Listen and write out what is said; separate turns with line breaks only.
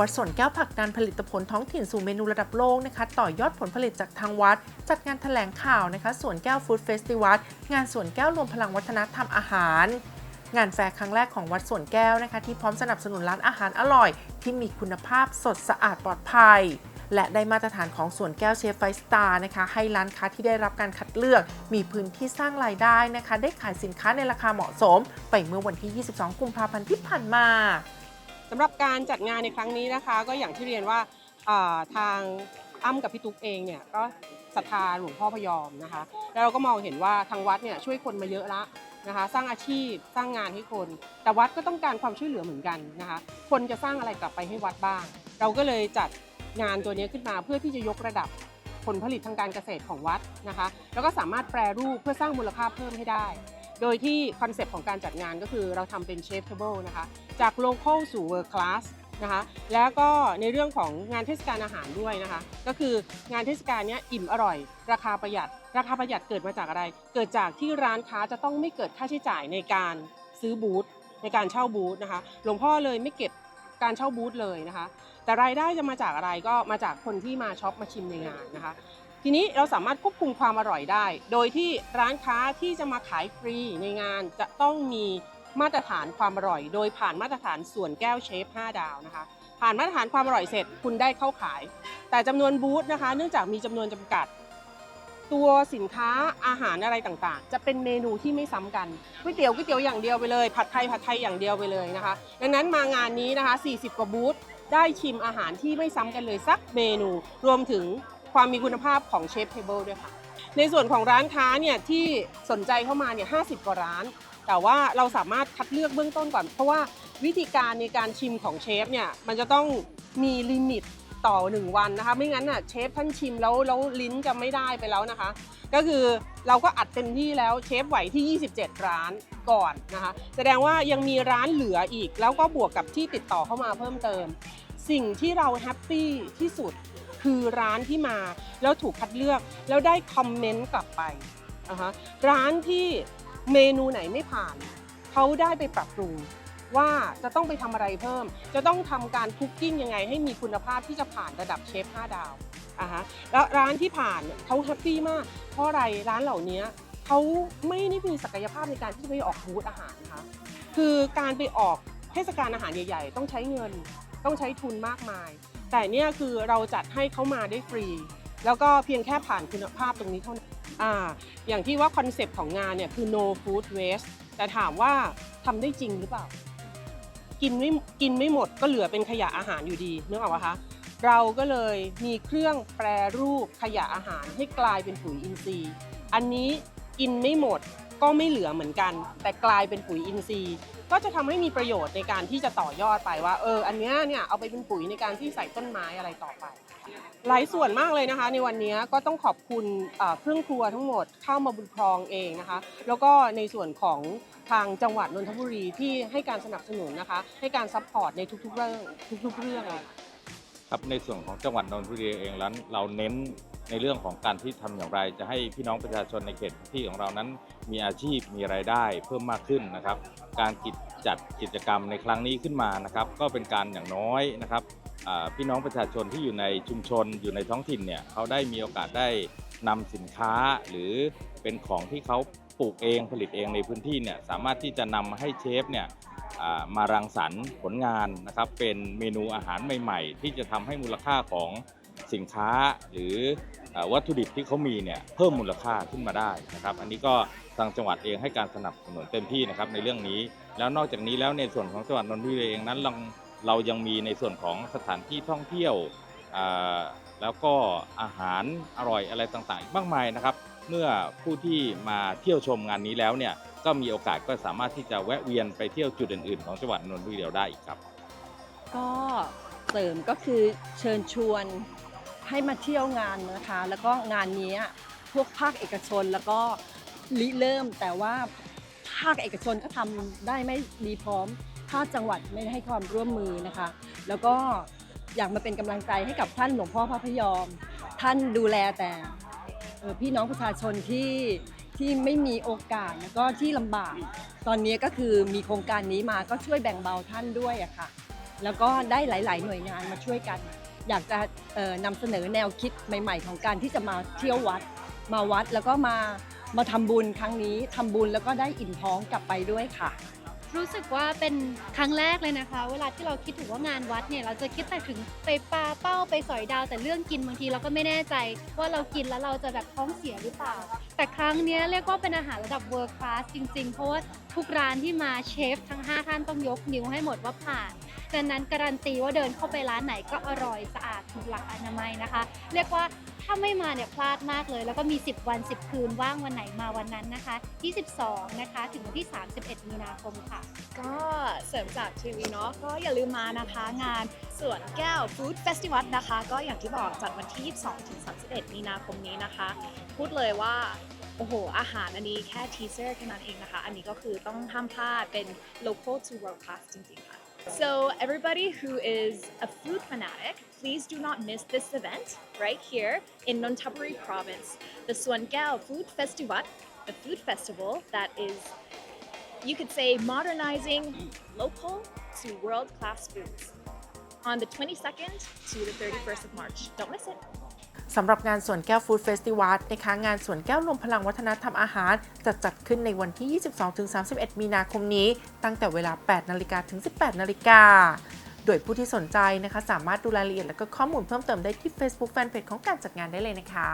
วัดสวนแก้วผักดันผลิตผลท้องถิ่นสู่เมนูระดับโลกนะคะ ต่อยอดผลผลิตจากทางวัด จัดงานแถลงข่าวนะคะสวนแก้วฟู้ดเฟสติวัลงานสวนแก้วรวมพลังวัฒนธรรมอาหาร งานแฟร์ครั้งแรกของวัดสวนแก้วนะคะ ที่พร้อมสนับสนุนร้านอาหารอร่อย ที่มีคุณภาพสดสะอาดปลอดภัยและได้มาตรฐานของสวนแก้วเชฟไฟสตาร์นะคะ ให้ร้านค้าที่ได้รับการคัดเลือก มีพื้นที่สร้างรายได้นะคะ ได้ขายสินค้าในราคาเหมาะสม ไปเมื่อวันที่ 22 กุมภาพันธ์ที่ผ่านมา
สำหรับการจัดงานในครั้งนี้นะคะ ก็อย่างที่เรียนว่าทางอ้ำกับพี่ตุ๊กเองเนี่ยก็ศรัทธาหลวงพ่อพยอมนะคะ แล้วเราก็มองเห็นว่าทางวัดเนี่ยช่วยคนมาเยอะละนะคะ สร้างอาชีพสร้างงานให้คน แต่วัดก็ต้องการความช่วยเหลือเหมือนกันนะคะ คนจะสร้างอะไรกลับไปให้วัดบ้าง เราก็เลยจัดงานตัวนี้ขึ้นมาเพื่อที่จะยกระดับผลผลิตทางการเกษตรของวัดนะคะ แล้วก็สามารถแปรรูปเพื่อสร้างมูลค่าเพิ่มให้ได้ โดยที่คอนเซปต์ของการจัดงานก็คือเราทำเป็นเชฟเทเบิลนะคะ จาก local สู่ world class นะคะ แล้วก็ในเรื่องของงานเทศกาลอาหารด้วยนะคะ ก็คืองานเทศกาลนี้อิ่มอร่อย ราคาประหยัด ราคาประหยัดเกิดมาจากอะไร เกิดจากที่ร้านค้าจะต้องไม่เกิดค่าใช้จ่ายในการซื้อบูธในการเช่าบูธนะคะ หลวงพ่อเลยไม่เก็บการเช่าบูธเลยนะคะ แต่รายได้จะมาจากอะไรก็มาจากคนที่มาช็อปมาชิมในงานนะคะ ทีนี้เราสามารถควบคุมความอร่อยได้ โดยที่ร้านค้าที่จะมาขายฟรีในงานจะต้องมีมาตรฐานความอร่อย โดยผ่านมาตรฐานส่วนแก้วเชฟ 5 ดาวนะคะ ผ่านมาตรฐานความอร่อยเสร็จคุณได้เข้าขาย แต่จำนวนบูธนะคะ เนื่องจากมีจำนวนจำกัด ตัวสินค้าอาหารอะไรต่างๆ จะเป็นเมนูที่ไม่ซ้ำกันก๋วยเตี๋ยวก๋วยเตี๋ยวอย่างเดียวไปเลย ผัดไทยผัดไทยอย่างเดียวไปเลยนะคะดังนั้นมางานนี้นะคะ 40 กว่าบูธได้ชิมอาหารที่ไม่ซ้ำกันเลยสักเมนูรวมถึง ความมีคุณภาพของเชฟเทเบิลด้วยค่ะ ในส่วนของร้านค้าเนี่ยที่สนใจเข้ามาเนี่ย50กว่าร้าน แต่ว่าเราสามารถคัดเลือกเบื้องต้นก่อน เพราะว่าวิธีการในการชิมของเชฟเนี่ยมันจะต้องมีลิมิตต่อ 1 วันนะคะ ไม่งั้นน่ะเชฟท่านชิมแล้วแล้วลิ้นจะไม่ได้ไปแล้วนะคะ ก็คือเราก็อัดเต็มที่แล้วเชฟไหวที่ 27 ร้านก่อนนะคะ แสดงว่ายังมีร้านเหลืออีก แล้วก็บวกกับที่ติดต่อเข้ามาเพิ่มเติม สิ่งที่เราแฮปปี้ที่สุด คือร้านที่มาแล้วถูกคัดเลือก แล้วได้คอมเมนต์กลับไปนะคะร้านที่เมนูไหนไม่ผ่านเขาได้ไปปรับปรุงว่าจะต้องไปทำอะไรเพิ่ม จะต้องทำการคุกกิ้งยังไงให้มีคุณภาพที่จะผ่านระดับเชฟ 5 ดาวอะฮะแล้วร้านที่ผ่านเนี่ยเขาแฮปปี้มาก เพราะอะไรร้านเหล่านี้เขาไม่ได้มีศักยภาพในการที่จะไปออกบูธอาหารนะคะคือการไปออกเทศกาลอาหารใหญ่ ๆ ต้องใช้เงิน ต้องใช้ทุนมากมาย แต่เนี่ยคือเราจัดให้เขามาได้ฟรี แล้วก็เพียงแค่ผ่านคุณภาพตรงนี้เท่านั้นอ่าอย่างที่ว่าคอนเซปต์ของงานเนี่ยคือ no food waste แต่ถามว่าทำได้จริงหรือเปล่า กินไม่กินไม่หมดก็เหลือเป็นขยะอาหารอยู่ดีนึกออกปะคะเราก็เลยมีเครื่องแปรรูปขยะอาหารให้กลายเป็นปุ๋ยอินทรีย์ อันนี้กินไม่หมด ก็ไม่เหลือเหมือนกัน แต่กลายเป็นปุ๋ยอินทรีย์ ก็จะทำให้มีประโยชน์ในการที่จะต่อยอดไปว่าเอออันเนี้ยเนี่ยเอาไปเป็นปุ๋ยในการที่ใส่ต้นไม้อะไรต่อไปหลายส่วนมากเลยนะคะ ในวันนี้ก็ต้องขอบคุณเอ่อเครื่องครัวทั้งหมดเข้ามาบุญครองเองนะคะ แล้วก็ในส่วนของทางจังหวัดนนทบุรีที่ให้การสนับสนุนนะคะ ให้การซัพพอร์ตในทุกๆเรื่องทุกๆเรื่องเลย
ครับในส่วนของจังหวัดนนทบุรีเองแล้วเราเน้น ในเรื่องของการที่ทำอย่างไร จะให้พี่น้องประชาชนในเขตพื้นที่ของเรานั้น มีอาชีพมีรายได้เพิ่มมากขึ้นนะครับ การกิจจัดกิจกรรมในครั้งนี้ขึ้นมานะครับ ก็เป็นการอย่างน้อยนะครับพี่น้องประชาชนที่อยู่ในชุมชนอยู่ในท้องถิ่นเนี่ยเขาได้มีโอกาสได้นำสินค้าหรือเป็นของที่เขาปลูกเองผลิตเองในพื้นที่เนี่ยสามารถที่จะนำมาให้เชฟเนี่ยมารังสรรค์ผลงานนะครับเป็นเมนูอาหารใหม่ ๆ ที่จะทำให้มูลค่าของ สินค้าหรือวัตถุดิบที่เขามีเนี่ยเพิ่มมูลค่าขึ้นมาได้นะครับอันนี้ก็ทางจังหวัดเองให้การสนับสนุนเต็มที่นะครับในเรื่องนี้ แล้วนอกจากนี้แล้วในส่วนของจังหวัดนนทบุรีเองนั้นเราเรายังมีในส่วนของสถานที่ท่องเที่ยวแล้วก็อาหารอร่อยอะไรต่างๆอีกมากมายนะครับ เมื่อผู้ที่มาเที่ยวชมงานนี้แล้วเนี่ยก็มีโอกาสก็สามารถที่จะแวะเวียนไปเที่ยวจุดอื่นๆ ของจังหวัดนนทบุรีได้อีกครับ
ก็เสริมก็คือเชิญชวน ให้มาเที่ยวงานนะคะ แล้วก็งานนี้พวกภาคเอกชนแล้วก็ริเริ่มแต่ว่าภาคเอกชนก็ทำได้ไม่ดีพร้อมภาคจังหวัดไม่ให้ความร่วมมือนะคะ แล้วก็อยากมาเป็นกำลังใจให้กับท่านหลวงพ่อพระพยอม ท่านดูแลแต่พี่น้องประชาชนที่ที่ไม่มีโอกาสแล้วก็ที่ลำบาก ตอนนี้ก็คือมีโครงการนี้มาก็ช่วยแบ่งเบาท่านด้วยอะค่ะ แล้วก็ได้หลาย ๆ หน่วยงานมาช่วยกัน อยากจะนำเสนอแนวคิดใหม่ ๆ ของการที่จะมาเที่ยววัด มาวัดแล้วก็มามาทำบุญครั้งนี้ทำบุญแล้วก็ได้อิ่มท้องกลับไปด้วยค่ะ
รู้สึกว่าเป็นครั้งแรกเลยนะคะ เวลาที่เราคิดถึงว่างานวัดเนี่ยเราจะคิดแต่ถึงไปปลาเป้าไปสอยดาวแต่เรื่องกินบางทีเราก็ไม่แน่ใจ ว่าเรากินแล้วเราจะแบบท้องเสียหรือเปล่า แต่ครั้งนี้เรียกว่าเป็นอาหารระดับ world class จริงๆ เพราะว่าทุกร้านที่มาเชฟทั้ง 5 ท่านต้องยกนิ้วให้หมดว่าผ่าน ดังนั้นการันตีว่าเดินเข้าไปร้านไหนก็อร่อยสะอาดถูกหลักอนามัยนะคะ เรียกว่าถ้าไม่มาเนี่ยพลาดมากเลย แล้วก็มี 10 วัน 10 คืนว่างวันไหนมาวันนั้นนะคะ22นะคะ ถึงวันที่ 31 มีนาคมค่ะ
ก็เสริมจากทีวีเนาะก็อย่าลืมมานะคะงานสวนแก้วฟู้ดเฟสติวัลนะคะ ก็อย่างที่บอกจัดวันที่ 22 ถึง 31 มีนาคมนี้นะคะ พูดเลยว่าโอ้โห อาหารอันนี้แค่ทีเซอร์แค่นั้นเองนะคะ อันนี้ก็คือต้องห้ามพลาดเป็น local to world class จริงๆค่ะ So everybody who is a food fanatic, please do not miss this event right here in Nonthaburi province, the Suangao Food Festival, the food festival that is you could say modernizing local to world class foods on the 22nd to the 31st of March. Don't miss it.
สำหรับงานสวนแก้วฟู้ดเฟสติวัลนะคะงานสวนแก้วรวมพลังวัฒนธรรมอาหาร จะจัดขึ้นในวันที่ 22-31 มีนาคมนี้ ตั้งแต่เวลา 8นาฬิกาถึง 18นาฬิกาโดยผู้ที่สนใจนะคะ สามารถดูรายละเอียดและก็ข้อมูลเพิ่มเติมได้ที่ Facebook Fanpage ของการจัดงานได้เลยนะคะ